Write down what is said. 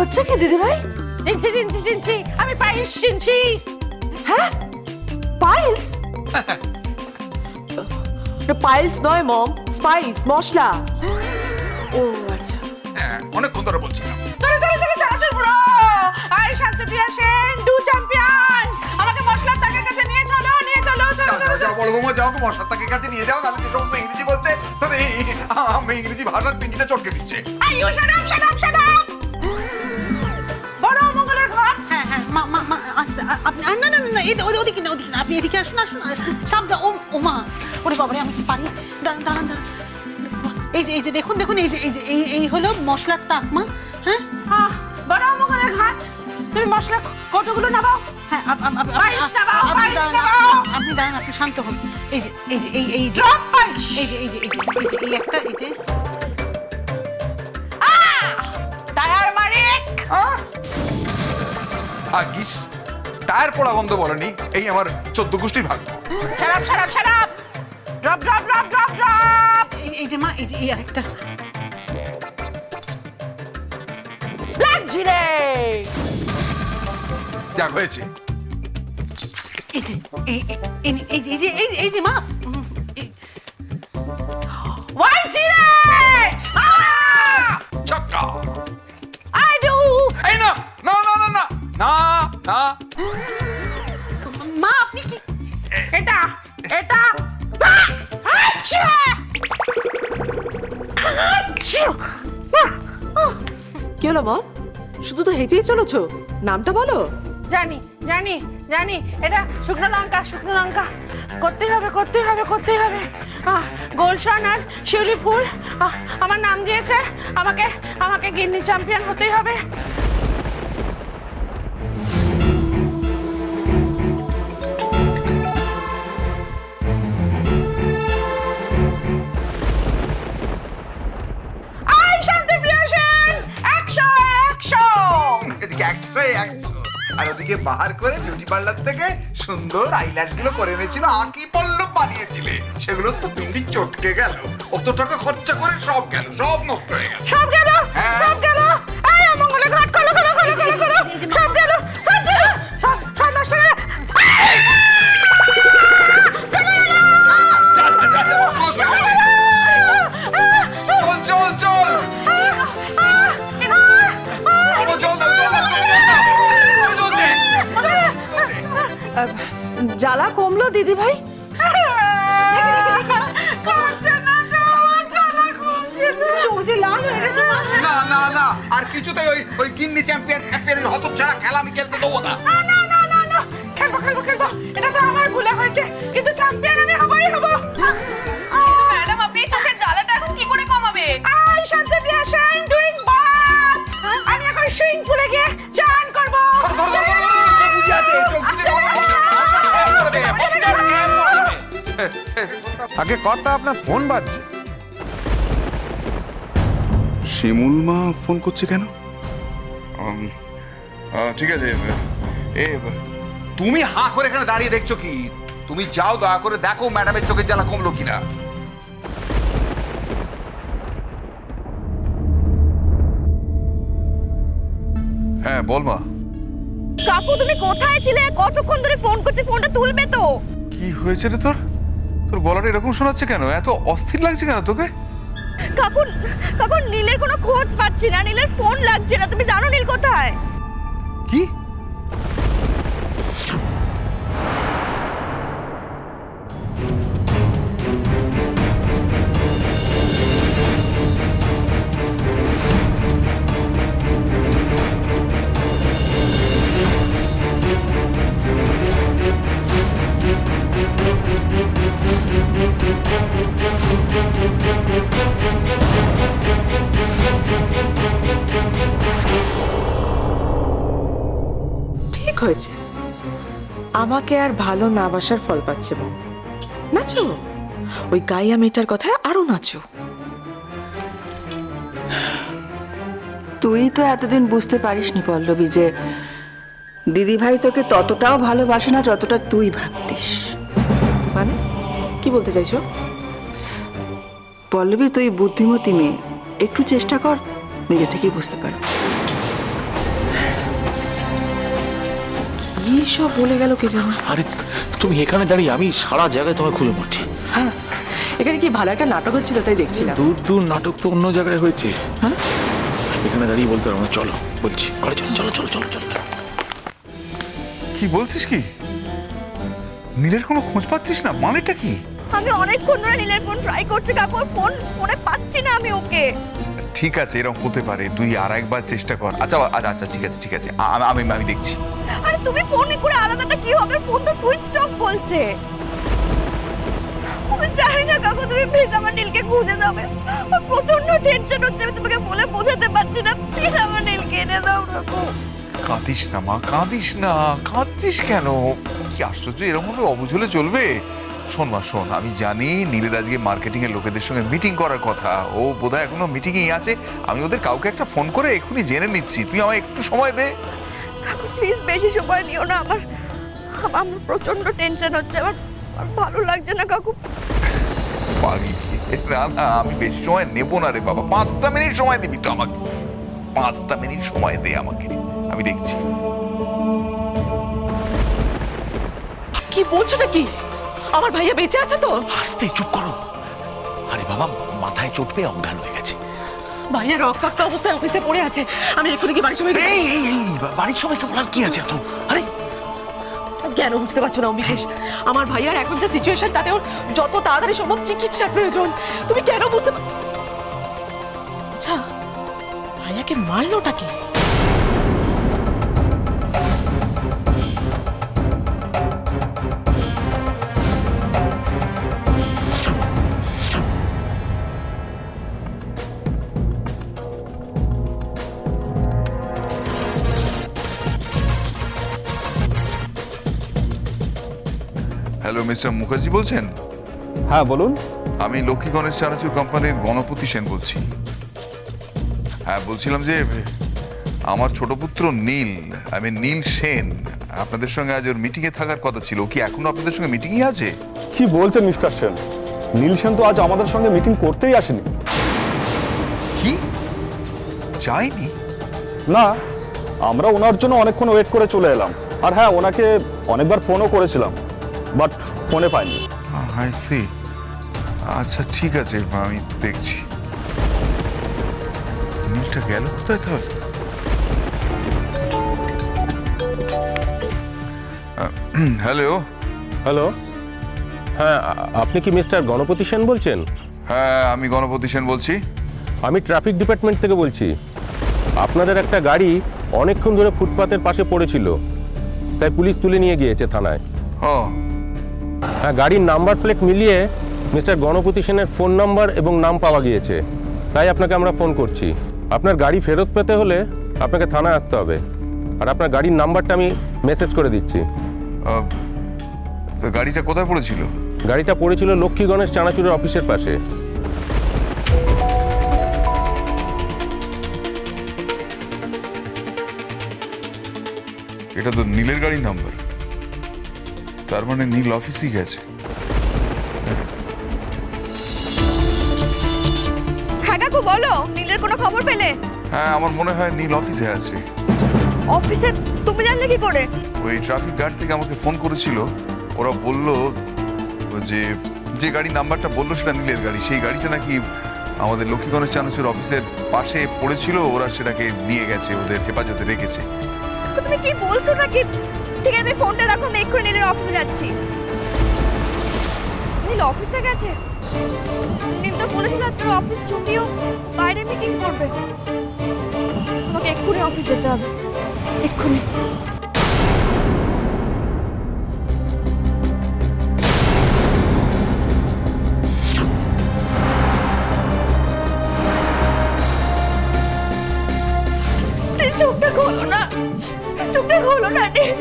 হচ্ছে কি দিদি ভাই চিনছি চিনছি চিনছি। আমি পায়েস চিনছি। হ্যাঁ? পাইলস পাইলস নয় মম। স্পাইস মশলা। ও আচ্ছা। হ্যাঁ অনেকক্ষণ ধরে বলছিলাম। চলো চলো চলো চলো bro I Shantipriya Sen do champion আমাকে মশলার তাকের কাছে নিয়ে চলো নিয়ে চলো চলো যাও চলো যাও বড় বৌমা যাও মশার তাকে কাছে নিয়ে যাও নাহলে যে সমস্ত ইংরেজি বলছে তবে আমি ইংরেজি ভাষার পিন্ডিটা চটকে দিচ্ছে। I you shut up shut up shut up. আপনি না না না এদি- ওদিকে না ওদিকে না আপনি এদিকে আসুন আসুন। সাবধান ও ও মা ওরে বাবারে আমি কি পারি দাঁড়ান দাঁড়ান দাঁড়ান এই যে এই যে দেখুন দেখুন এই যে এই যে এই এই হলো মশলার তাক মা হ্যাঁ আহ, বড় মঙ্গলের ঘাট তুমি মশলা কতগুলো নামাও হ্যাঁ আপনি দাঁড়ান, আপনি- আপনি দাঁড়ান আপনি শান্ত হন এই যে এই যে এই এই যে এই যে এই যে এই যে এই যে এই একটা এই যে টায়ার মারিক ভাগ্যিস টায়ার পড়া গন্ধ বলেনি এই আমার চোদ্দ গোষ্ঠীর ভাগ্য। Shut up shut up shut up drop drop drop drop drop! এই- যে মা এই যে এই আরেকটা। ব্ল্যাক জিরে! যাক হয়েছে। এই যে এই এই- এই এই যে এই যে এই যে মা। হোয়াইট জিরে! চাক্কা। আই ডু এই না না না না না না না মা আপনি কি? এটা এটা। আচ্ছা! আচ্ছা! কি হলো মম? শুধু তো হেঁটেই চলেছো? নামটা বলো। জানি জানি জানি। এটা শুকনো লঙ্কা শুকনো লঙ্কা। করতেই হবে করতেই হবে করতেই হবে। গোলশন আর শিউলি ফুল। আমার নাম দিয়েছে। আমাকে আমাকে গিন্নি চ্যাম্পিয়ন হতেই হবে। সুন্দর আইল্যান্ডগুলো করে এনেছিল আঁকি পল্লব বানিয়েছিলে। সেগুলো তো পিন্ডি চটকে গেল। অত টাকা খরচা করে সব গেল সব নষ্ট হয়ে গেল। সব গেল হ্যাঁ। সব গেল। এই অমঙ্গলে ঘাট খোলো দিদি ভাই না না। না আর কিছুতেই ওই ওই গিন্নি চ্যাম্পিয়ন চ্যাম্পিয়নের ছাড়া খেলা আমি খেলতে দেবো না না, না, না, না, না। খেলব খেলব খেলব এটা তো আমার ভুলে হয়েছে কিন্তু চ্যাম্পিয়ন আগে কথা আপনার ফোন বাজছে। শিমুল মা ফোন করছে কেন? উম, আহ, ঠিক আছে এ তুমি হাঁ করে এখানে দাঁড়িয়ে দেখছ কি? তুমি যাও দয়া করে দেখো ম্যাডামের চোখের জ্বালা কমলো কিনা। হ্যাঁ বল মা। কাকু তুমি কোথায় ছিলে? কতক্ষণ ধরে ফোন করছি? ফোনটা তুলবে তো। কি হয়েছে রে তোর? তোর গলাটা এরকম শোনাচ্ছে কেন? এত অস্থির লাগছে কেন তোকে? কাকু কাকু নীলের কোনো খোঁজ পাচ্ছি না। নীলের ফোন লাগছে না। তুমি জানো নীল কোথায়? কি? হয়েছে। আমাকে আর ভালো না বাসার ফল পাচ্ছে মম। নাচো। ওই গাইয়া মেয়েটার কথায় আরও নাচো। তুই তো এতদিন বুঝতে পারিসনি পল্লবী যে দিদিভাই তোকে ততটাও ভালোবাসে না যতটা তুই ভাবতিস। মানে? কি বলতে চাইছো? পল্লবী তুই বুদ্ধিমতী মেয়ে। একটু চেষ্টা কর নিজে থেকেই বুঝতে পারবি। কি সব বলে গেল কে জানে? আরে তুমি এখানে দাঁড়িয়ে আমি সারা জায়গায় তোমায় খুঁজে মরছি হ্যাঁ এখানে কি ভালো একটা নাটক হচ্ছিল তাই দেখছিলাম। দূর দূর নাটক তো অন্য জায়গায় হয়েছে। হ্যাঁ? এখানে দাঁড়িয়ে বলতে পারব না চলো বলছি। ঘরে চলো চলো চলো চলো চলো চলো। কি বলছিস কি? নীলের কোনো খোঁজ পাচ্ছিস না? মানেটা কি? আমি অনেকক্ষণ ধরে নীলের ফোন ট্রাই করছি কাকু ফোন ফোনে পাচ্ছি না আমি ওকে। ঠিক আছে এরকম হতে পারে। তুই আর একবার চেষ্টা কর। আচ্ছা আচ্ছা আচ্ছা ঠিক আছে ঠিক আছে। আমি আমি দেখছি। আরে তুমি ফোনে করে আলাদাটা কি হবে? ফোন তো সুইচ অফ বলছে। আমি জানি না কাকু, তুমি প্লিজ আমার নীলকে খুঁজে আমার প্রচণ্ড টেনশন হচ্ছে, আমি তোমাকে বলে বোঝাতে পারছি না। প্লিজ আমার নীলকে এনে দাও কাকু। কাঁদিস না মা, কাঁদিস না। কাঁদছিস কেন? কি আশ্চর্য, এরকম ভাবে অবুঝ হলে চলবে? শোন মা, শোন, আমি জানি নীলের আজকে মার্কেটিং এর লোকেদের সঙ্গে মিটিং করার কথা। ও বোধহয় এখনও মিটিংই আছে। আমি ওদের কাউকে একটা ফোন করে এক্ষুনি জেনে নিচ্ছি। তুই আমায় একটু সময় দে। কাকু প্লিজ বেশি সময় নিও না আমার আমার প্রচণ্ড টেনশন হচ্ছে আমার আমার ভালো লাগছে না কাকু। পাগলি না না আমি বেশি সময় নেব না রে বাবা। পাঁচটা মিনিট সময় দিবি তো আমাকে। পাঁচটা মিনিট সময় দে আমাকে। আমি দেখছি। কি বলছোটা কি? আমার ভাইয়া বেঁচে আছে তো? আস্তে চুপ করো। আরে বাবা মাথায় চোট পেয়ে অজ্ঞান হয়ে গেছে। ভাইয়া রক্তাক্ত অবস্থায় অফিসে পড়ে আছে। আমি এক্ষুনি কি বাড়ির সবাই এই এই এই বাড়ির সবাইকে বলার কি আছে এত? আরে! কেন বুঝতে পারছ না অমিকেশ আমার ভাইয়ার এখন যে সিচুয়েশন তাতে ওর যত তাড়াতাড়ি সম্ভব চিকিৎসার প্রয়োজন। তুমি কেন বুঝতে আচ্ছা ভাইয়াকে মারলোটা হ্যালো মিস্টার মুখার্জি বলছেন? হ্যাঁ বলুন। আমি লক্ষ্মী গণেশ চানাচুর কোম্পানির গণপতি সেন বলছি। হ্যাঁ বলছিলাম যে আমার ছোট পুত্র নীল আমি নীল সেন আপনাদের সঙ্গে আজ ওর মিটিংয়ে থাকার কথা ছিল। কি এখনও আপনাদের সঙ্গে মিটিংই আছে? কি বলছেন মিস্টার সেন? নীল সেন তো আজ আমাদের সঙ্গে মিটিং করতেই আসেনি। কি? যায়নি? না আমরা ওনার জন্য অনেকক্ষণ ওয়েট করে চলে এলাম। আর হ্যাঁ ওনাকে অনেকবার ফোনও করেছিলাম। বাট ফোনে পাইনি। আই সি আচ্ছা ঠিক আছে আমি দেখছি। নীলটা গেল কোথায় তাহলে? হ্যালো? হ্যালো? হ্যাঁ আপনি কি মিস্টার গণপতি সেন বলছেন? হ্যাঁ আমি গণপতি সেন বলছি। আমি ট্রাফিক ডিপার্টমেন্ট থেকে বলছি। আপনাদের একটা গাড়ি অনেকক্ষণ ধরে ফুটপাতের পাশে পড়েছিল। তাই পুলিশ তুলে নিয়ে গিয়েছে থানায়। ও হ্যাঁ গাড়ির নাম্বার প্লেট মিলিয়ে মিস্টার গণপতি সেনের ফোন নাম্বার এবং নাম পাওয়া গিয়েছে। তাই আপনাকে আমরা ফোন করছি। আপনার গাড়ি ফেরত পেতে হলে আপনাকে থানায় আসতে হবে। আর আপনার গাড়ির নাম্বারটা আমি মেসেজ করে দিচ্ছি। গাড়িটা কোথায় পড়েছিল? গাড়িটা পড়েছিল লক্ষ্মী গণেশ চানাচুরের অফিসের পাশে। এটা তো নীলের গাড়ির নাম্বার। তার মানে নীল অফিসই গেছে। হ্যাঁ কাকু বলো নীলের কোনো খবর পেলে? হ্যাঁ আমার মনে হয় নীল অফিসে আছে। অফিসে তুমি জানলে কি করে? ওই ট্রাফিক গার্ড থেকে আমাকে ফোন করেছিল। ওরা বলল যে যে গাড়ির নাম্বারটা বলল সেটা নীলের গাড়ি সেই গাড়িটা নাকি আমাদের লক্ষ্মী গণেশ চানাচুর অফিসের পাশে পড়েছিল ওরা সেটাকে নিয়ে গেছে ওদের হেফাজতে রেখেছে। তুমি কি বলছো নাকি? ঠিক আছে ফোনটা রাখো, আমি এক্ষুনি নীলের অফিসে যাচ্ছি। নীল অফিসে গেছে? নীল তো বলেছিল আজকের অফিস ছুটিও, বাইরে মিটিং করবে। আমাকে এক্ষুনি অফিস যেতে হবে, এক্ষুনি। চোখটা খোলো না। চোখটা খোলো না, নীল।